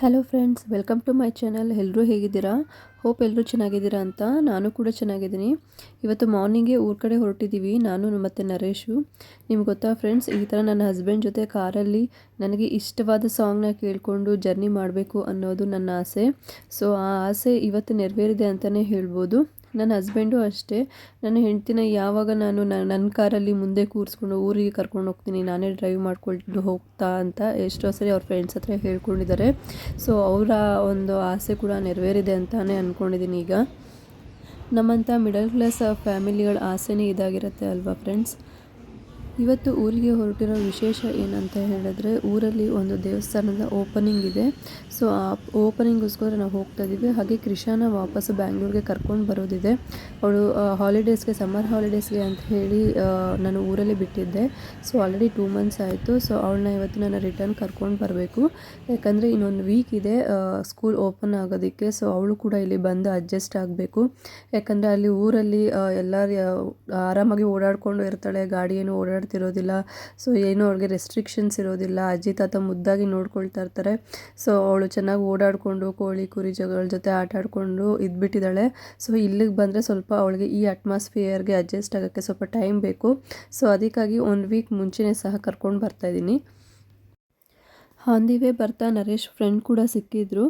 Hello friends welcome to my channel ಎಲ್ಲರೂ ಹೇಗಿದ್ದೀರಾ? Hope ಎಲ್ಲರೂ ಚೆನ್ನಾಗಿದ್ದೀರಾ ಅಂತ ನಾನು ಕೂಡ ಚೆನ್ನಾಗಿದ್ದೀನಿ. ಇವತ್ತು ಮಾರ್ನಿಂಗೇ ಊರ ಕಡೆ ಹೊರಟಿದ್ದೀವಿ. ನಾನು ಮತ್ತು ನರೇಶು. ನಿಮ್ಗೆ ಗೊತ್ತಾ ಫ್ರೆಂಡ್ಸ್ ಈ ಥರ ನನ್ನ ಹಸ್ಬೆಂಡ್ ಜೊತೆ ಕಾರಲ್ಲಿ ನನಗೆ ಇಷ್ಟವಾದ ಸಾಂಗ್ನ ಕೇಳಿಕೊಂಡು ಜರ್ನಿ ಮಾಡಬೇಕು ಅನ್ನೋದು ನನ್ನ ಆಸೆ. ಸೊ ಆ ಆಸೆ ಇವತ್ತು ನೆರವೇರಿದೆ ಅಂತಲೇ ಹೇಳ್ಬೋದು. ನನ್ನ ಹಸ್ಬೆಂಡು ಅಷ್ಟೇ. ನನ್ನ ಹೆಂಡ್ತಿನ ಯಾವಾಗ ನಾನು ನನ್ನ ಕಾರಲ್ಲಿ ಮುಂದೆ ಕೂರಿಸ್ಕೊಂಡು ಊರಿಗೆ ಕರ್ಕೊಂಡು ಹೋಗ್ತೀನಿ, ನಾನೇ ಡ್ರೈವ್ ಮಾಡ್ಕೊಂಡು ಹೋಗ್ತಾ ಅಂತ ಎಷ್ಟೋ ಸರಿ ಅವ್ರ ಫ್ರೆಂಡ್ಸ್ ಹತ್ರ ಹೇಳ್ಕೊಂಡಿದ್ದಾರೆ. ಸೊ ಅವರ ಒಂದು ಆಸೆ ಕೂಡ ನೆರವೇರಿದೆ ಅಂತಲೇ ಅಂದ್ಕೊಂಡಿದ್ದೀನಿ ಈಗ. ನಮ್ಮಂಥ ಮಿಡಲ್ ಕ್ಲಾಸ್ ಫ್ಯಾಮಿಲಿಗಳ ಆಸೆನೇ ಇದಾಗಿರುತ್ತೆ ಅಲ್ವಾ ಫ್ರೆಂಡ್ಸ್ ಇವತ್ತು ಊರಿಗೆ ಹೊರಟಿರೋ ವಿಶೇಷ ಏನಂತ ಹೇಳಿದ್ರೆ ಊರಲ್ಲಿ ಒಂದು ದೇವಸ್ಥಾನದ ಓಪನಿಂಗ್ ಇದೆ. ಸೊ ಆ ಓಪನಿಂಗ್ಗೋಸ್ಕರ ನಾವು ಹೋಗ್ತಾ ಇದ್ದೀವಿ. ಹಾಗೆ ಕ್ರಿಶಾನ ವಾಪಸ್ ಬ್ಯಾಂಗ್ಳೂರಿಗೆ ಕರ್ಕೊಂಡು ಬರೋದಿದೆ. ಅವಳು ಹಾಲಿಡೇಸ್ಗೆ ಸಮ್ಮರ್ ಹಾಲಿಡೇಸ್ಗೆ ಅಂತ ಹೇಳಿ ನಾನು ಊರಲ್ಲಿ ಬಿಟ್ಟಿದ್ದೆ. ಸೊ ಆಲ್ರೆಡಿ ಟೂ ಮಂತ್ಸ್ ಆಯಿತು. ಸೊ ಅವಳನ್ನ ಇವತ್ತು ನಾನು ರಿಟರ್ನ್ ಕರ್ಕೊಂಡು ಬರಬೇಕು. ಯಾಕಂದರೆ ಇನ್ನೊಂದು ವೀಕ್ ಇದೆ ಸ್ಕೂಲ್ ಓಪನ್ ಆಗೋದಕ್ಕೆ. ಸೊ ಅವಳು ಕೂಡ ಇಲ್ಲಿ ಬಂದು ಅಡ್ಜಸ್ಟ್ ಆಗಬೇಕು. ಯಾಕಂದರೆ ಅಲ್ಲಿ ಊರಲ್ಲಿ ಎಲ್ಲರೂ ಆರಾಮಾಗಿ ಓಡಾಡಿಕೊಂಡು ಇರ್ತಾಳೆ, ಗಾಡಿಯನ್ನು ಏನು ಓಡಾಡ್ ಇರೋದಿಲ್ಲ ಸೊ ಏನು ಅವ್ಳಿಗೆ ರೆಸ್ಟ್ರಿಕ್ಷನ್ಸ್ ಇರೋದಿಲ್ಲ. ಅಜ್ಜಿ ತಾತ ಮುದ್ದಾಗಿ ನೋಡ್ಕೊಳ್ತಾ ಇರ್ತಾರೆ. ಸೊ ಅವಳು ಚೆನ್ನಾಗಿ ಓಡಾಡಿಕೊಂಡು ಕೋಳಿ ಕುರಿ ಜಗಳ ಜೊತೆ ಆಟ ಆಡಿಕೊಂಡು ಇದ್ಬಿಟ್ಟಿದ್ದಾಳೆ. ಸೊ ಇಲ್ಲಿಗೆ ಬಂದರೆ ಸ್ವಲ್ಪ ಅವಳಿಗೆ ಈ ಅಟ್ಮಾಸ್ಫಿಯರ್ಗೆ ಅಡ್ಜಸ್ಟ್ ಆಗೋಕ್ಕೆ ಸ್ವಲ್ಪ ಟೈಮ್ ಬೇಕು. ಸೊ ಅದಕ್ಕಾಗಿ ಒಂದು ವೀಕ್ ಮುಂಚೆನೇ ಸಹ ಕರ್ಕೊಂಡು ಬರ್ತಾಯಿದ್ದೀನಿ ಆನ್ ದಿ ವೇ ಬರ್ತಾ ನರೇಶ್ ಫ್ರೆಂಡ್ ಕೂಡ ಸಿಕ್ಕಿದ್ರು.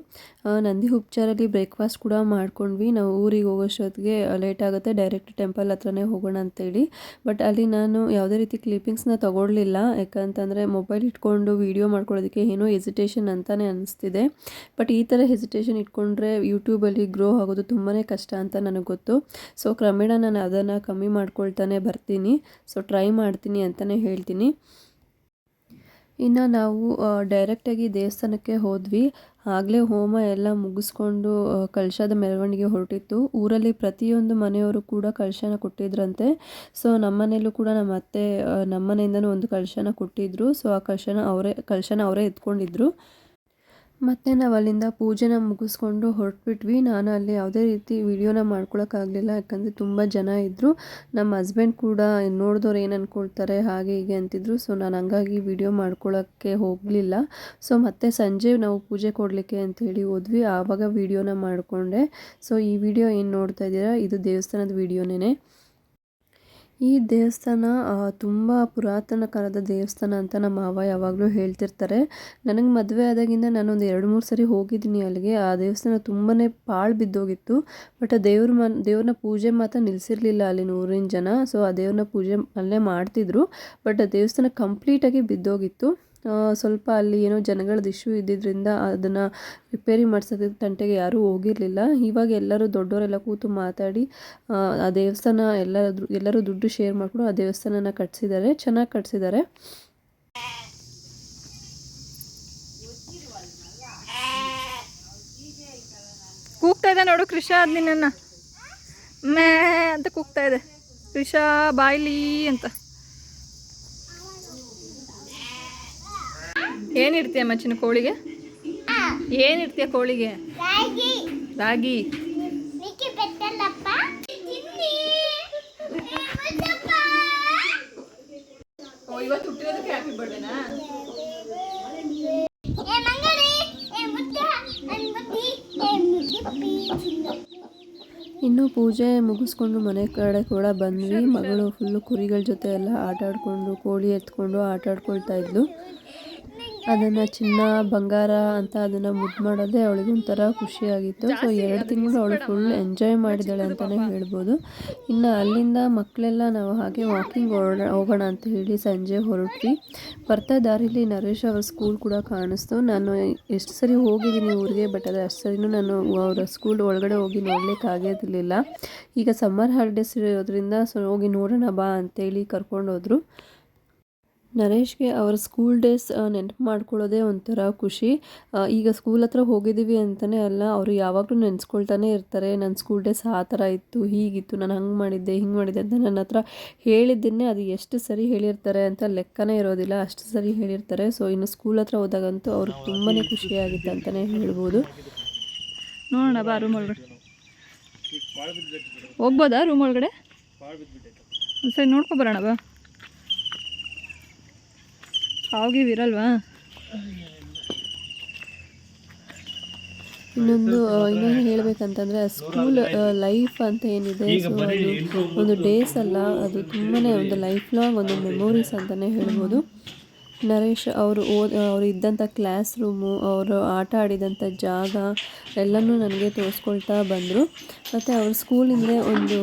ನಂದಿ ಉಪ್ಚಾರಲ್ಲಿ ಬ್ರೇಕ್ಫಾಸ್ಟ್ ಕೂಡ ಮಾಡ್ಕೊಂಡ್ವಿ. ನಾವು ಊರಿಗೆ ಹೋಗೋಷ್ಟೊತ್ತಿಗೆ ಲೇಟ್ ಆಗುತ್ತೆ. ಡೈರೆಕ್ಟ್ ಟೆಂಪಲ್ ಹತ್ರನೇ ಹೋಗೋಣ ಅಂತೇಳಿ. ಬಟ್ ಅಲ್ಲಿ ನಾನು ಯಾವುದೇ ರೀತಿ ಕ್ಲಿಪ್ಪಿಂಗ್ಸ್ನ ತೊಗೊಳ್ಲಿಲ್ಲ ಯಾಕಂತಂದರೆ ಮೊಬೈಲ್ ಇಟ್ಕೊಂಡು ವೀಡಿಯೋ ಮಾಡ್ಕೊಳ್ಳೋದಕ್ಕೆ ಏನೋ ಹೆಸಿಟೇಷನ್ ಅಂತಲೇ ಅನಿಸ್ತಿದೆ. ಬಟ್ ಈ ಥರ ಹೆಸಿಟೇಷನ್ ಇಟ್ಕೊಂಡ್ರೆ ಯೂಟ್ಯೂಬಲ್ಲಿ ಗ್ರೋ ಆಗೋದು ತುಂಬಾ ಕಷ್ಟ ಅಂತ ನನಗೆ ಗೊತ್ತು. ಸೊ ಕ್ರಮೇಣ ನಾನು ಅದನ್ನು ಕಮ್ಮಿ ಮಾಡ್ಕೊಳ್ತಾನೆ ಬರ್ತೀನಿ. ಸೊ ಟ್ರೈ ಮಾಡ್ತೀನಿ ಅಂತಲೇ ಹೇಳ್ತೀನಿ. ಇನ್ನು ನಾವು ಡೈರೆಕ್ಟಾಗಿ ದೇವಸ್ಥಾನಕ್ಕೆ ಹೋದ್ವಿ. ಆಗಲೇ ಹೋಮ ಎಲ್ಲ ಮುಗಿಸ್ಕೊಂಡು ಕಳಶದ ಮೆರವಣಿಗೆ ಹೊರಟಿತ್ತು. ಊರಲ್ಲಿ ಪ್ರತಿಯೊಂದು ಮನೆಯವರು ಕೂಡ ಕಳಶನ ಕೊಟ್ಟಿದ್ರಂತೆ. ಸೊ ನಮ್ಮನೇಲೂ ಕೂಡ ನಮ್ಮ ಅತ್ತೆ ನಮ್ಮ ಮನೆಯಿಂದನೂ ಒಂದು ಕಳಶನ ಕೊಟ್ಟಿದ್ರು. ಸೊ ಆ ಕಳಶನ ಅವರೇ ಕಳಶನ ಅವರೇ ಎತ್ಕೊಂಡಿದ್ರು. ಮತ್ತು ನಾವು ಅಲ್ಲಿಂದ ಪೂಜೆನ ಮುಗಿಸ್ಕೊಂಡು ಹೊರಟ್ಬಿಟ್ವಿ. ನಾನು ಅಲ್ಲಿ ಯಾವುದೇ ರೀತಿ ವಿಡಿಯೋನ ಮಾಡ್ಕೊಳಕ್ಕಾಗಲಿಲ್ಲ ಯಾಕಂದರೆ ತುಂಬ ಜನ ಇದ್ದರು ನಮ್ಮ ಹಸ್ಬೆಂಡ್ ಕೂಡ ನೋಡಿದವ್ರು ಏನು ಅಂದ್ಕೊಳ್ತಾರೆ ಹಾಗೆ ಹೀಗೆ ಅಂತಿದ್ರು. ಸೊ ನಾನು ಹಂಗಾಗಿ ವಿಡಿಯೋ ಮಾಡ್ಕೊಳ್ಳೋಕ್ಕೆ ಹೋಗಲಿಲ್ಲ. ಸೊ ಮತ್ತೆ ಸಂಜೆ ನಾವು ಪೂಜೆ ಕೊಡಲಿಕ್ಕೆ ಅಂಥೇಳಿ ಹೋದ್ವಿ. ಆವಾಗ ವೀಡಿಯೋನ ಮಾಡಿಕೊಂಡೆ. ಸೊ ಈ ವಿಡಿಯೋ ಏನು ನೋಡ್ತಾ ಇದ್ದೀರಾ? ಇದು ದೇವಸ್ಥಾನದ ವಿಡಿಯೋನೇ ಈ ದೇವಸ್ಥಾನ ತುಂಬ ಪುರಾತನ ಕಾಲದ ದೇವಸ್ಥಾನ ಅಂತ ನಮ್ಮ ಮಾವ ಯಾವಾಗಲೂ ಹೇಳ್ತಿರ್ತಾರೆ. ನನಗೆ ಮದುವೆ ಆದಾಗಿಂದ ನಾನೊಂದು ಎರಡು ಮೂರು ಸರಿ ಹೋಗಿದ್ದೀನಿ ಅಲ್ಲಿಗೆ. ಆ ದೇವಸ್ಥಾನ ತುಂಬಾ ಪಾಳು ಬಿದ್ದೋಗಿತ್ತು. ಬಟ್ ದೇವ್ರ ಮನ್ ದೇವ್ರನ್ನ ಪೂಜೆ ಮಾತ್ರ ನಿಲ್ಲಿಸಿರ್ಲಿಲ್ಲ ಅಲ್ಲಿ ಊರಿನ ಜನ. ಸೊ ಆ ದೇವ್ರನ್ನ ಪೂಜೆ ಅಲ್ಲೇ ಮಾಡ್ತಿದ್ರು. ಬಟ್ ಆ ದೇವಸ್ಥಾನ ಕಂಪ್ಲೀಟಾಗಿ ಬಿದ್ದೋಗಿತ್ತು. ಸ್ವಲ್ಪ ಅಲ್ಲಿ ಏನೋ ಜನಗಳದ್ದು ಇಶ್ಯೂ ಇದ್ದಿದ್ದರಿಂದ ಅದನ್ನು ರಿಪೇರಿ ಮಾಡ್ಸೋದಕ್ಕೆ ತಂಟೆಗೆ ಯಾರೂ ಹೋಗಿರಲಿಲ್ಲ. ಇವಾಗ ಎಲ್ಲರೂ ದೊಡ್ಡವರೆಲ್ಲ ಕೂತು ಮಾತಾಡಿ, ಆ ದೇವಸ್ಥಾನ ಎಲ್ಲ ಎಲ್ಲರೂ ದುಡ್ಡು ಶೇರ್ ಮಾಡಿಕೊಂಡು ಆ ದೇವಸ್ಥಾನನ ಕಟ್ಸಿದ್ದಾರೆ. ಚೆನ್ನಾಗಿ ಕಟ್ಸಿದ್ದಾರೆ. ಕೂಗ್ತಾ ಇದೆ ನೋಡು ಕೃಷ ಅದು ನಿನ್ನ ಮೇ ಅಂತ ಕೂಗ್ತಾ ಇದೆ. ಕೃಷ ಬಾಯ್ಲಿ ಅಂತ. ಏನಿಡ್ತೀಯ ಮಚ್ಚಿನ ಕೋಳಿಗೆ? ಏನಿಡ್ತೀಯ ಕೋಳಿಗೆ? ರಾಗಿ. ಇವತ್ತು ಹುಟ್ಟಿರೋದಕ್ಕೆ ಹ್ಯಾಪಿ ಬರ್ಡೇನಾ ಇನ್ನು ಪೂಜೆ ಮುಗಿಸ್ಕೊಂಡು ಮನೆ ಕಡೆ ಕೂಡ ಬಂದ್ವಿ ಮಗಳು ಫುಲ್ಲು ಕುರಿಗಳ ಜೊತೆ ಎಲ್ಲ ಆಟ ಆಡ್ಕೊಂಡು ಕೋಳಿ ಎತ್ಕೊಂಡು ಆಟ ಆಡ್ಕೊಳ್ತಾ ಇದ್ಲು. ಅದನ್ನು ಚಿನ್ನ ಬಂಗಾರ ಅಂತ ಅದನ್ನು ಮುದ್ದು ಮಾಡೋದೇ ಅವಳಿಗೆ ಒಂಥರ ಖುಷಿಯಾಗಿತ್ತು. ಸೊ ಎರಡು ತಿಂಗಳು ಅವಳು ಫುಲ್ ಎಂಜಾಯ್ ಮಾಡಿದ್ದಾಳೆ ಅಂತಲೇ ಹೇಳ್ಬೋದು. ಇನ್ನು ಅಲ್ಲಿಂದ ಮಕ್ಕಳೆಲ್ಲ ನಾವು ಹಾಗೆ ವಾಕಿಂಗ್ ಹೋಗೋಣ ಅಂತ ಹೇಳಿ ಸಂಜೆ ಹೊರಟ್ವಿ. ಬರ್ತಾ ದಾರಿಲಿ ನರೇಶ್ ಅವರ ಸ್ಕೂಲ್ ಕೂಡ ಕಾಣಿಸ್ತು. ನಾನು ಎಷ್ಟು ಸರಿ ಹೋಗಿದ್ದೀನಿ ಊರಿಗೆ ಬಟ್ ಅದು ಅಷ್ಟು ಸರಿನೂ ನಾನು ಅವರ ಸ್ಕೂಲ್ ಒಳಗಡೆ ಹೋಗಿ ನೋಡ್ಲಿಕ್ಕೆ ಆಗಿರಲಿಲ್ಲ ಈಗ ಸಮ್ಮರ್ ಹಾಲಿಡೇಸ್ ಇರೋದ್ರಿಂದ ಸೊ ಹೋಗಿ ನೋಡೋಣ ಬಾ ಅಂತೇಳಿ ಕರ್ಕೊಂಡೋದ್ರು. ನರೇಶ್ಗೆ ಅವರ ಸ್ಕೂಲ್ ಡೇಸ್ ನೆನಪು ಮಾಡ್ಕೊಳ್ಳೋದೇ ಒಂಥರ ಖುಷಿ. ಈಗ ಸ್ಕೂಲ್ ಹತ್ರ ಹೋಗಿದ್ದೀವಿ ಅಂತಲೇ ಅಲ್ಲ, ಅವರು ಯಾವಾಗಲೂ ನೆನೆಸ್ಕೊಳ್ತಾನೆ ಇರ್ತಾರೆ ನನ್ನ ಸ್ಕೂಲ್ ಡೇಸ್ ಆ ಥರ ಇತ್ತು, ಹೀಗಿತ್ತು, ನಾನು ಹಂಗೆ ಮಾಡಿದ್ದೆ, ಹಿಂಗೆ ಮಾಡಿದ್ದೆ ಅಂತ ನನ್ನ ಹತ್ರ ಹೇಳಿದ್ದನ್ನೇ ಅದು ಎಷ್ಟು ಸರಿ ಹೇಳಿರ್ತಾರೆ ಅಂತ ಲೆಕ್ಕನೇ ಇರೋದಿಲ್ಲ, ಅಷ್ಟು ಸರಿ ಹೇಳಿರ್ತಾರೆ. ಸೊ ಇನ್ನು ಸ್ಕೂಲ್ ಹತ್ರ ಹೋದಾಗಂತೂ ಅವ್ರಿಗೆ ತುಂಬಾ ಖುಷಿಯಾಗಿತ್ತು ಅಂತಲೇ ಹೇಳ್ಬೋದು. ನೋಡೋಣ, ಬಾ ರೂಮ್ ಒಳಗಡೆ. ಹೋಗ್ಬೋದಾ ರೂಮ್ ಒಳಗಡೆ? ಸರಿ ನೋಡ್ಕೊಬರೋಣ ಬಾ. ಹಾವಿಗೆ ಇರಲ್ವಾ ಇನ್ನೊಂದು ಇನ್ನೊಂದು ಹೇಳಬೇಕಂತಂದರೆ ಸ್ಕೂಲ್ ಲೈಫ್ ಅಂತ ಏನಿದೆ ಸೊ ಅದು ಒಂದು ಡೇಸ್ ಅಲ್ಲ ಅದು ತುಂಬಾ ಒಂದು ಲೈಫ್ ಲಾಂಗ್ ಒಂದು ಮೆಮೊರೀಸ್ ಅಂತಲೇ ಹೇಳ್ಬೋದು. ನರೇಶ್ ಅವರು ಓದ್, ಅವರು ಇದ್ದಂಥ ಕ್ಲಾಸ್ ರೂಮು ಅವರು ಆಟ ಆಡಿದಂಥ ಜಾಗ ಎಲ್ಲನೂ ನನಗೆ ತೋರಿಸ್ಕೊಳ್ತಾ ಬಂದರು. ಮತ್ತು ಅವ್ರ ಸ್ಕೂಲಿಂದ ಒಂದು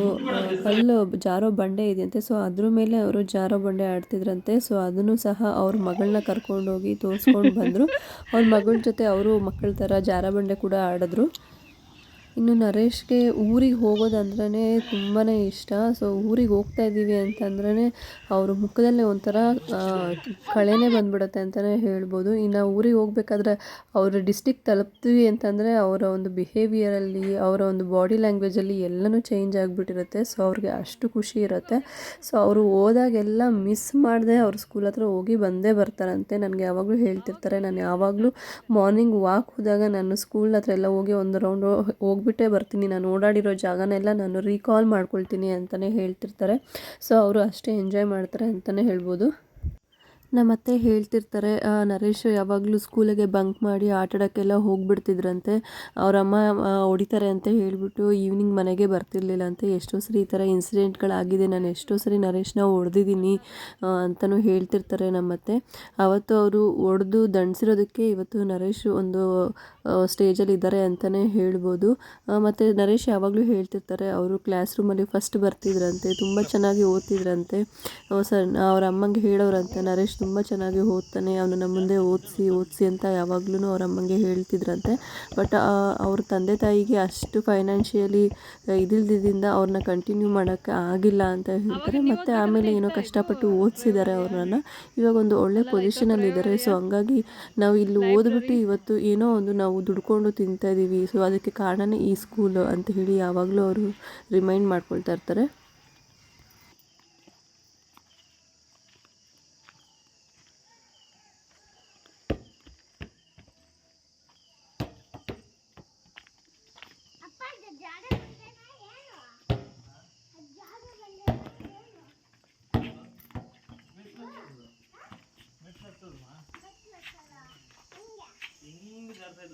ಕಲ್ಲು ಜಾರೋ ಬಂಡೆ ಇದೆಯಂತೆ. ಸೊ ಅದ್ರ ಮೇಲೆ ಅವರು ಜಾರೋ ಬಂಡೆ ಆಡ್ತಿದ್ರಂತೆ. ಸೊ ಅದನ್ನು ಸಹ ಅವ್ರ ಮಗಳನ್ನ ಕರ್ಕೊಂಡೋಗಿ ತೋರಿಸ್ಕೊಂಡು ಬಂದರು. ಅವ್ರ ಮಗಳ ಜೊತೆ ಅವರು ಮಕ್ಕಳ ಥರ ಜಾರೋ ಬಂಡೆ ಕೂಡ ಆಡಿದ್ರು. ಇನ್ನು ನರೇಶ್ಗೆ ಊರಿಗೆ ಹೋಗೋದಂದ್ರೇ ತುಂಬಾ ಇಷ್ಟ. ಸೊ, ಊರಿಗೆ ಹೋಗ್ತಾ ಇದ್ದೀವಿ ಅಂತಂದ್ರೇ ಅವ್ರ ಮುಖದಲ್ಲೇ ಒಂಥರ ಕಳೆನೇ ಬಂದ್ಬಿಡುತ್ತೆ ಅಂತಲೇ ಹೇಳ್ಬೋದು. ಇನ್ನು ಊರಿಗೆ ಹೋಗ್ಬೇಕಾದ್ರೆ ಅವ್ರ ಡಿಸ್ಟಿಕ್ ತಲುಪ್ತೀವಿ ಅಂತಂದರೆ ಅವರ ಒಂದು ಬಿಹೇವಿಯರಲ್ಲಿ, ಅವರ ಒಂದು ಬಾಡಿ ಲ್ಯಾಂಗ್ವೇಜಲ್ಲಿ ಎಲ್ಲನೂ ಚೇಂಜ್ ಆಗಿಬಿಟ್ಟಿರುತ್ತೆ. ಸೊ, ಅವ್ರಿಗೆ ಅಷ್ಟು ಖುಷಿ ಇರುತ್ತೆ. ಸೊ, ಅವರು ಹೋದಾಗೆಲ್ಲ ಮಿಸ್ ಮಾಡದೆ ಅವ್ರ ಸ್ಕೂಲ್ ಹತ್ರ ಹೋಗಿ ಬಂದೇ ಬರ್ತಾರಂತೆ. ನನಗೆ ಯಾವಾಗಲೂ ಹೇಳ್ತಿರ್ತಾರೆ, ನಾನು ಯಾವಾಗಲೂ ಮಾರ್ನಿಂಗ್ ವಾಕ್ ಹೋದಾಗ ನಾನು ಸ್ಕೂಲ್ ಹತ್ರ ಎಲ್ಲ ಹೋಗಿ ಒಂದು ರೌಂಡ್ ಹೋಗ್ಬಿಟ್ಟೇ ಬರ್ತೀನಿ. ನಾನು ಓಡಾಡಿರೋ ಜಾಗನೆಲ್ಲ ನಾನು ರೀಕಾಲ್ ಮಾಡ್ಕೊಳ್ತೀನಿ ಅಂತಲೇ ಹೇಳ್ತಿರ್ತಾರೆ. ಸೊ ಅವರು ಅಷ್ಟೇ ಎಂಜಾಯ್ ಮಾಡ್ತಾರೆ ಅಂತಲೇ ಹೇಳ್ಬೋದು. ನಮ್ಮ ಅತ್ತೆ ಹೇಳ್ತಿರ್ತಾರೆ ನರೇಶ್ ಯಾವಾಗಲೂ ಸ್ಕೂಲಿಗೆ ಬಂಕ್ ಮಾಡಿ ಆಟಾಡೋಕ್ಕೆಲ್ಲ ಹೋಗ್ಬಿಡ್ತಿದ್ರಂತೆ. ಅವ್ರ ಅಮ್ಮ ಆ, ಹೊಡಿತಾರೆ ಅಂತ ಹೇಳಿಬಿಟ್ಟು ಈವ್ನಿಂಗ್ ಮನೆಗೆ ಬರ್ತಿರ್ಲಿಲ್ಲ ಅಂತ ಎಷ್ಟೋ ಸರಿ ಈ ಥರ ಇನ್ಸಿಡೆಂಟ್ಗಳಾಗಿದೆ. ನಾನು ಎಷ್ಟೋ ಸರಿ ನರೇಶ್ನ ಹೊಡೆದಿದ್ದೀನಿ ಅಂತಲೂ ಹೇಳ್ತಿರ್ತಾರೆ ನಮ್ಮ ಅತ್ತೆ. ಅವತ್ತು ಅವರು ಹೊಡೆದು ದಂಡಿಸಿರೋದಕ್ಕೆ ಇವತ್ತು ನರೇಶ್ ಒಂದು ಸ್ಟೇಜಲ್ಲಿ ಇದ್ದಾರೆ ಅಂತಲೇ ಹೇಳ್ಬೋದು. ಮತ್ತು ನರೇಶ್ ಯಾವಾಗಲೂ ಹೇಳ್ತಿರ್ತಾರೆ ಅವರು ಕ್ಲಾಸ್ ರೂಮಲ್ಲಿ ಫಸ್ಟ್ ಬರ್ತಿದ್ರಂತೆ ತುಂಬ ಚೆನ್ನಾಗಿ ಓದ್ತಿದ್ರಂತೆ. ಸರ್ ಅವ್ರ ಅಮ್ಮಂಗೆ ಹೇಳೋರಂತೆ ನರೇಶ್ ತುಂಬ ಚೆನ್ನಾಗಿ ಓದ್ತಾನೆ ಅವನನ್ನ ಮುಂದೆ ಓದಿಸಿ ಓದಿಸಿ ಅಂತ ಯಾವಾಗ್ಲೂ ಅವ್ರ ಅಮ್ಮಂಗೆ ಹೇಳ್ತಿದ್ರಂತೆ. ಬಟ್ ಅವ್ರ ತಂದೆ ತಾಯಿಗೆ ಅಷ್ಟು ಫೈನಾನ್ಷಿಯಲಿ ಇದಿಲ್ದಿದ್ದರಿಂದ ಅವ್ರನ್ನ ಕಂಟಿನ್ಯೂ ಮಾಡೋಕ್ಕೆ ಆಗಿಲ್ಲ ಅಂತ ಹೇಳ್ತಾರೆ. ಮತ್ತು ಆಮೇಲೆ ಏನೋ ಕಷ್ಟಪಟ್ಟು ಓದಿಸಿದ್ದಾರೆ ಅವ್ರನ್ನ. ಇವಾಗ ಒಂದು ಒಳ್ಳೆ ಪೊಸಿಷನಲ್ಲಿ ಇದ್ದಾರೆ. ಸೊ ಹಂಗಾಗಿ ನಾವು ಇಲ್ಲಿ ಓದ್ಬಿಟ್ಟು ಇವತ್ತು ಏನೋ ಒಂದು ನಾವು ದುಡ್ಕೊಂಡು ತಿಂತಾ ಇದ್ದೀವಿ ಸೊ ಅದಕ್ಕೆ ಕಾರಣನೇ ಈ ಸ್ಕೂಲ್ ಅಂತ ಹೇಳಿ ಯಾವಾಗಲೂ ಅವರು ರಿಮೈಂಡ್ ಮಾಡ್ಕೊಳ್ತಾ ಇರ್ತಾರೆ.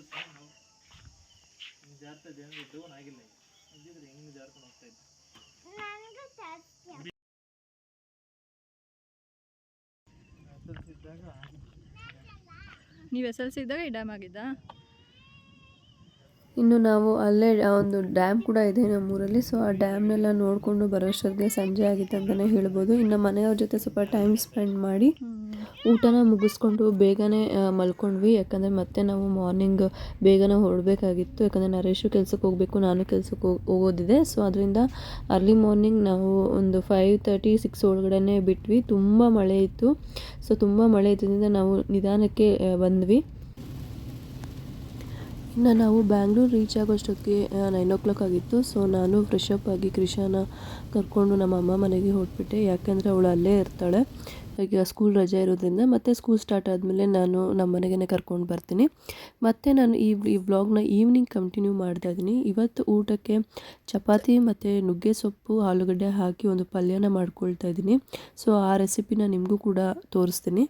ಸಣ್ಣ ಹಿಂಗೆ ಜಾರ್ತಾ ಇದೆ ಅಂದ್ರೆ ಡೌನ್ ಆಗಿಲ್ಲ ಇದ್ದಿದ್ರೆ ಹಿಂಗೆ ಜಾರ್ಕೊಂಡು ಹೋಗ್ತಾ ಇದ್ದೆ. ನೀವು ಎಸ್ ಎಲ್ ಸಿ ಇದ್ದಾಗ ಈ ಡ್ಯಾಮ್ ಆಗಿದ್ದಾ? ಇನ್ನು ನಾವು ಅಲ್ಲೇ ಒಂದು ಡ್ಯಾಮ್ ಕೂಡ ಇದೆ ನಮ್ಮೂರಲ್ಲಿ. ಸೊ ಆ ಡ್ಯಾಮ್ನೆಲ್ಲ ನೋಡಿಕೊಂಡು ಬರೋಷ್ಟೊತ್ತಿಗೆ ಸಂಜೆ ಆಗಿತ್ತು ಅಂತಲೇ ಹೇಳ್ಬೋದು. ಇನ್ನು ಮನೆಯವ್ರ ಜೊತೆ ಸ್ವಲ್ಪ ಟೈಮ್ ಸ್ಪೆಂಡ್ ಮಾಡಿ ಊಟನ ಮುಗಿಸ್ಕೊಂಡು ಬೇಗನೆ ಮಲ್ಕೊಂಡ್ವಿ. ಯಾಕಂದರೆ ಮತ್ತೆ ನಾವು ಮಾರ್ನಿಂಗ್ ಬೇಗನೆ ಹೊರಡಬೇಕಾಗಿತ್ತು. ಯಾಕಂದರೆ ನರೇಶು ಕೆಲಸಕ್ಕೆ ಹೋಗಬೇಕು, ನಾನು ಕೆಲಸಕ್ಕೆ ಹೋಗ್, ಹೋಗೋದಿದೆ. ಸೊ ಅದರಿಂದ ಅರ್ಲಿ ಮಾರ್ನಿಂಗ್ ನಾವು ಒಂದು ಫೈವ್ ತರ್ಟಿ ಸಿಕ್ಸ್ ಒಳಗಡೆ ಬಿಟ್ವಿ. ತುಂಬ ಮಳೆ ಇತ್ತು. ಸೊ ತುಂಬ ಮಳೆ ಇದ್ದರಿಂದ ನಾವು ನಿಧಾನಕ್ಕೆ ಬಂದ್ವಿ. ಇನ್ನು ನಾವು ಬ್ಯಾಂಗ್ಳೂರು ರೀಚ್ ಆಗೋಷ್ಟೊತ್ತಿಗೆ ನೈನ್ ಓ ಕ್ಲಾಕ್ ಆಗಿತ್ತು. ಸೊ ನಾನು ಫ್ರೆಶ್ ಅಪ್ ಆಗಿ ಕೃಷಾನ ಕರ್ಕೊಂಡು ನಮ್ಮ ಅಮ್ಮ ಮನೆಗೆ ಹೊರಟ್ಬಿಟ್ಟೆ. ಯಾಕೆಂದರೆ ಅವಳು ಅಲ್ಲೇ ಇರ್ತಾಳೆ. ಈಗ ಸ್ಕೂಲ್ ರಜೆ ಇರೋದ್ರಿಂದ ಮತ್ತೆ ಸ್ಕೂಲ್ ಸ್ಟಾರ್ಟ್ ಆದಮೇಲೆ ನಾನು ನಮ್ಮ ಮನೆಗೇ ಕರ್ಕೊಂಡು ಬರ್ತೀನಿ. ಮತ್ತು ನಾನು ಈ ಈ ವ್ಲಾಗ್ನ ಈವ್ನಿಂಗ್ ಕಂಟಿನ್ಯೂ ಮಾಡ್ತಾ ಇದ್ದೀನಿ. ಇವತ್ತು ಊಟಕ್ಕೆ ಚಪಾತಿ ಮತ್ತು ನುಗ್ಗೆ ಸೊಪ್ಪು, ಆಲೂಗಡ್ಡೆ ಹಾಕಿ ಒಂದು ಪಲ್ಯನ ಮಾಡ್ಕೊಳ್ತಾ ಇದ್ದೀನಿ. ಸೊ ಆ ರೆಸಿಪಿನ ನಿಮಗೂ ಕೂಡ ತೋರಿಸ್ತೀನಿ.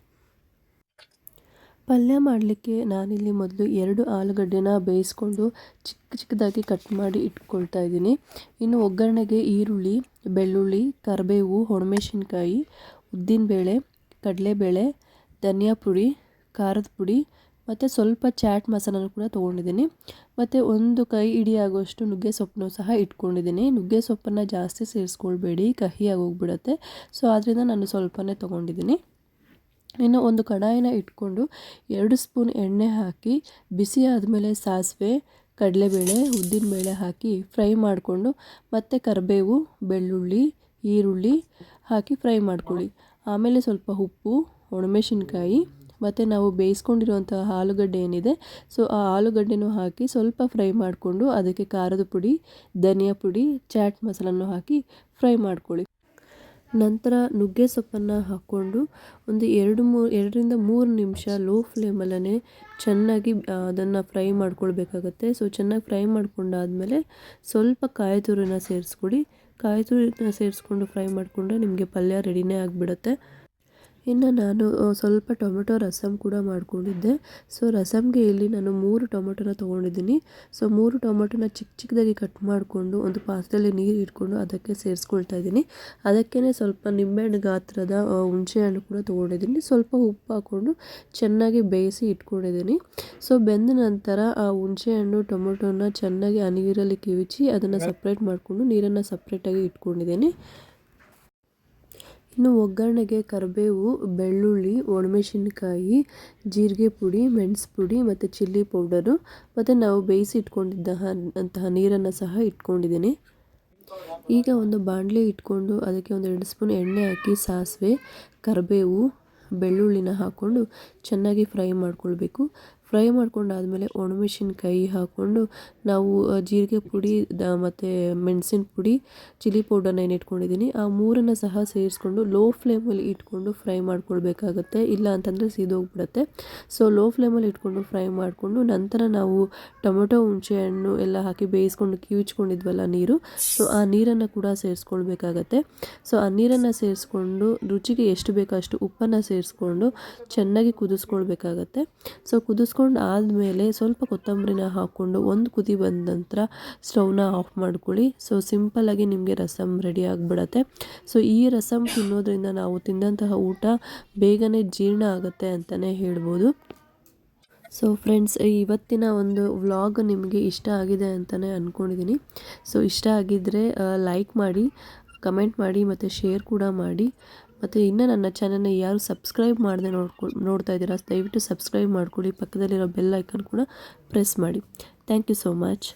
ಪಲ್ಯ ಮಾಡಲಿಕ್ಕೆ ನಾನಿಲ್ಲಿ ಮೊದಲು ಎರಡು ಆಲೂಗಡ್ಡೆನ ಬೇಯಿಸ್ಕೊಂಡು ಚಿಕ್ಕ ಚಿಕ್ಕದಾಗಿ ಕಟ್ ಮಾಡಿ ಇಟ್ಕೊಳ್ತಾ ಇದ್ದೀನಿ. ಇನ್ನು ಒಗ್ಗರಣೆಗೆ ಈರುಳ್ಳಿ, ಬೆಳ್ಳುಳ್ಳಿ, ಕರಿಬೇವು, ಒಣಮೆಣಸಿನ್ಕಾಯಿ ಉದ್ದಿನಬೇಳೆ ಕಡಲೆಬೇಳೆ, ಧನಿಯಾ ಪುಡಿ, ಖಾರದ ಪುಡಿ ಮತ್ತು ಸ್ವಲ್ಪ ಚಾಟ್ ಮಸಾಲನೂ ಕೂಡ ತೊಗೊಂಡಿದ್ದೀನಿ. ಮತ್ತು ಒಂದು ಕೈ ಹಿಡಿಯಾಗುವಷ್ಟು ನುಗ್ಗೆ ಸೊಪ್ಪನ್ನು ಸಹ ಇಟ್ಕೊಂಡಿದ್ದೀನಿ. ನುಗ್ಗೆ ಸೊಪ್ಪನ್ನು ಜಾಸ್ತಿ ಸೇರಿಸ್ಕೊಳ್ಬೇಡಿ ಕಹಿಯಾಗಿ ಹೋಗ್ಬಿಡುತ್ತೆ ಸೊ ಆದ್ದರಿಂದ ನಾನು ಸ್ವಲ್ಪನೇ ತೊಗೊಂಡಿದ್ದೀನಿ. ಇನ್ನು ಒಂದು ಕಡಾಯಿನ ಇಟ್ಕೊಂಡು ಎರಡು ಸ್ಪೂನ್ ಎಣ್ಣೆ ಹಾಕಿ, ಬಿಸಿ ಆದಮೇಲೆ ಸಾಸಿವೆ, ಕಡಲೆಬೇಳೆ ಉದ್ದಿನಬೇಳೆ ಹಾಕಿ ಫ್ರೈ ಮಾಡಿಕೊಂಡು ಮತ್ತು ಕರಿಬೇವು, ಬೆಳ್ಳುಳ್ಳಿ, ಈರುಳ್ಳಿ ಹಾಕಿ ಫ್ರೈ ಮಾಡ್ಕೊಳ್ಳಿ. ಆಮೇಲೆ ಸ್ವಲ್ಪ ಉಪ್ಪು, ಒಣಮೆಣಸಿನ್ಕಾಯಿ, ಮತ್ತು ನಾವು ಬೇಯಿಸ್ಕೊಂಡಿರುವಂಥ ಆಲೂಗಡ್ಡೆ ಏನಿದೆ, ಸೊ ಆ ಆಲೂಗಡ್ಡೆನೂ ಹಾಕಿ ಸ್ವಲ್ಪ ಫ್ರೈ ಮಾಡಿಕೊಂಡು ಅದಕ್ಕೆ ಖಾರದ ಪುಡಿ, ಧನಿಯಾ ಪುಡಿ, ಚಾಟ್ ಮಸಾಲನ್ನು ಹಾಕಿ ಫ್ರೈ ಮಾಡ್ಕೊಳ್ಳಿ. ನಂತರ ನುಗ್ಗೆ ಸೊಪ್ಪನ್ನು ಹಾಕ್ಕೊಂಡು ಒಂದು ಎರಡು ಮೂರು ಎರಡರಿಂದ ಮೂರು ನಿಮಿಷ ಲೋ ಫ್ಲೇಮಲ್ಲೇ ಚೆನ್ನಾಗಿ ಅದನ್ನು ಫ್ರೈ ಮಾಡ್ಕೊಳ್ಬೇಕಾಗತ್ತೆ. ಸೊ ಚೆನ್ನಾಗಿ ಫ್ರೈ ಮಾಡ್ಕೊಂಡಾದಮೇಲೆ ಸ್ವಲ್ಪ ಕಾಯಿ ತುರಿನ ಸೇರಿಸ್ಕೊಡಿ ಕಾಯಿ ತುರಿನ ಸೇರಿಸ್ಕೊಂಡು ಫ್ರೈ ಮಾಡಿಕೊಂಡ್ರೆ ನಿಮಗೆ ಪಲ್ಯ ರೆಡಿನೇ ಆಗಿಬಿಡುತ್ತೆ. ಇನ್ನು ನಾನು ಸ್ವಲ್ಪ ಟೊಮೆಟೊ ರಸಮ್ ಕೂಡ ಮಾಡ್ಕೊಂಡಿದ್ದೆ. ಸೊ ರಸಮ್ಗೆ ಇಲ್ಲಿ ನಾನು ಮೂರು ಟೊಮೆಟೊನ ತೊಗೊಂಡಿದ್ದೀನಿ. ಸೊ ಮೂರು ಟೊಮೆಟೊನ ಚಿಕ್ಕ ಚಿಕ್ಕದಾಗಿ ಕಟ್ ಮಾಡಿಕೊಂಡು ಒಂದು ಪಾತ್ರೆಯಲ್ಲಿ ನೀರು ಇಟ್ಕೊಂಡು ಅದಕ್ಕೆ ಸೇರಿಸ್ಕೊಳ್ತಾ ಇದ್ದೀನಿ. ಅದಕ್ಕೇ ಸ್ವಲ್ಪ ನಿಂಬೆಹಣ್ಣು ಗಾತ್ರದ ಹುಣಸೆ ಹುಣಸೆಹಣ್ಣು ಕೂಡ ತೊಗೊಂಡಿದ್ದೀನಿ. ಸ್ವಲ್ಪ ಉಪ್ಪು ಹಾಕ್ಕೊಂಡು ಚೆನ್ನಾಗಿ ಬೇಯಿಸಿ ಇಟ್ಕೊಂಡಿದ್ದೀನಿ. ಸೊ ಬೆಂದ ನಂತರ ಆ ಹುಣಸೆಹಣ್ಣು ಟೊಮೆಟೊನ ಚೆನ್ನಾಗಿ ಆ ನೀರಲ್ಲಿ ಕಿವಿಚಿ ಅದನ್ನು ಸಪ್ರೇಟ್ ಮಾಡಿಕೊಂಡು ನೀರನ್ನು ಸಪ್ರೇಟಾಗಿ ಇಟ್ಕೊಂಡಿದ್ದೀನಿ. ಇನ್ನು ಒಗ್ಗರಣೆಗೆ ಕರಿಬೇವು, ಬೆಳ್ಳುಳ್ಳಿ, ಒಣಮೆಣಸಿನ್ಕಾಯಿ, ಜೀರಿಗೆ ಪುಡಿ, ಮೆಣಸು ಪುಡಿ ಮತ್ತು ಚಿಲ್ಲಿ ಪೌಡರು ಮತ್ತು ನಾವು ಬೇಯಿಸಿ ಇಟ್ಕೊಂಡಿದ್ದ ಅಂತಹ ನೀರನ್ನು ಸಹ ಇಟ್ಕೊಂಡಿದ್ದೀನಿ. ಈಗ ಒಂದು ಬಾಣಲೆ ಇಟ್ಕೊಂಡು ಅದಕ್ಕೆ ಒಂದು ಎರಡು ಸ್ಪೂನ್ ಎಣ್ಣೆ ಹಾಕಿ ಸಾಸಿವೆ, ಕರಿಬೇವು, ಬೆಳ್ಳುಳ್ಳಿನ ಹಾಕ್ಕೊಂಡು ಚೆನ್ನಾಗಿ ಫ್ರೈ ಮಾಡ್ಕೊಳ್ಬೇಕು. ಫ್ರೈ ಮಾಡ್ಕೊಂಡಾದಮೇಲೆ ಒಣಮೆಣಸಿನ್ಕಾಯಿ ಹಾಕ್ಕೊಂಡು ನಾವು ಜೀರಿಗೆ ಪುಡಿ, ದ, ಮತ್ತು ಮೆಣಸಿನ ಪುಡಿ, ಚಿಲ್ಲಿ ಪೌಡರ್ನ ಏನು ಇಟ್ಕೊಂಡಿದ್ದೀನಿ, ಆ ಮೂರನ್ನು ಸಹ ಸೇರಿಸ್ಕೊಂಡು ಲೋ ಫ್ಲೇಮಲ್ಲಿ ಇಟ್ಕೊಂಡು ಫ್ರೈ ಮಾಡ್ಕೊಳ್ಬೇಕಾಗತ್ತೆ. ಇಲ್ಲ ಅಂತಂದರೆ ಸೀದೋಗ್ಬಿಡುತ್ತೆ. ಸೊ, ಲೋ ಫ್ಲೇಮಲ್ಲಿ ಇಟ್ಕೊಂಡು ಫ್ರೈ ಮಾಡಿಕೊಂಡು ನಂತರ ನಾವು ಟೊಮೆಟೊ ಹುಣಸೆಹಣ್ಣು ಎಲ್ಲ ಹಾಕಿ ಬೇಯಿಸ್ಕೊಂಡು ಕಿವಿಚ್ಕೊಂಡಿದ್ವಲ್ಲ ನೀರು, ಸೊ, ಆ ನೀರನ್ನು ಕೂಡ ಸೇರಿಸ್ಕೊಳ್ಬೇಕಾಗತ್ತೆ. ಸೊ, ಆ ನೀರನ್ನು ಸೇರಿಸ್ಕೊಂಡು ರುಚಿಗೆ ಎಷ್ಟು ಬೇಕೋ ಅಷ್ಟು ಉಪ್ಪನ್ನು ಸೇರಿಸ್ಕೊಂಡು ಚೆನ್ನಾಗಿ ಕುದಿಸ್ಕೊಳ್ಬೇಕಾಗತ್ತೆ. ಸೊ ಕುದಿಸ್ಕೊಂಡು ಆದಮೇಲೆ ಸ್ವಲ್ಪ ಕೊತ್ತಂಬರಿನ ಹಾಕ್ಕೊಂಡು ಒಂದು ಕುದಿ ಬಂದ ನಂತರ ಸ್ಟೌವ್ನ ಆಫ್ ಮಾಡ್ಕೊಳ್ಳಿ. ಸೊ ಸಿಂಪಲ್ಲಾಗಿ ನಿಮಗೆ ರಸಮ್ ರೆಡಿ ಆಗಿಬಿಡತ್ತೆ. ಸೊ ಈ ರಸಮ್ ತಿನ್ನೋದ್ರಿಂದ ನಾವು ತಿಂದಂತಹ ಊಟ ಬೇಗನೆ ಜೀರ್ಣ ಆಗುತ್ತೆ ಅಂತಲೇ ಹೇಳ್ಬೋದು. ಸೊ ಫ್ರೆಂಡ್ಸ್ ಇವತ್ತಿನ ಒಂದು ವ್ಲಾಗ್ ನಿಮಗೆ ಇಷ್ಟ ಆಗಿದೆ ಅಂತಲೇ ಅಂದ್ಕೊಂಡಿದ್ದೀನಿ ಸೊ ಇಷ್ಟ ಆಗಿದ್ದರೆ ಲೈಕ್ ಮಾಡಿ. ಕಮೆಂಟ್ ಮಾಡಿ ಮತ್ತು ಶೇರ್ ಕೂಡ ಮಾಡಿ. ಮತ್ತು ಇನ್ನೂ ನನ್ನ ಚಾನಲ್ನ ಯಾರು ಸಬ್ಸ್ಕ್ರೈಬ್ ಮಾಡದೆ ನೋಡ್ಕೊ, ನೋಡ್ತಾ ಇದ್ದೀರಾ, ದಯವಿಟ್ಟು ಸಬ್ಸ್ಕ್ರೈಬ್ ಮಾಡ್ಕೊಳ್ಳಿ. ಪಕ್ಕದಲ್ಲಿರೋ ಬೆಲ್ ಐಕನ್ ಕೂಡ ಪ್ರೆಸ್ ಮಾಡಿ. Thank you so much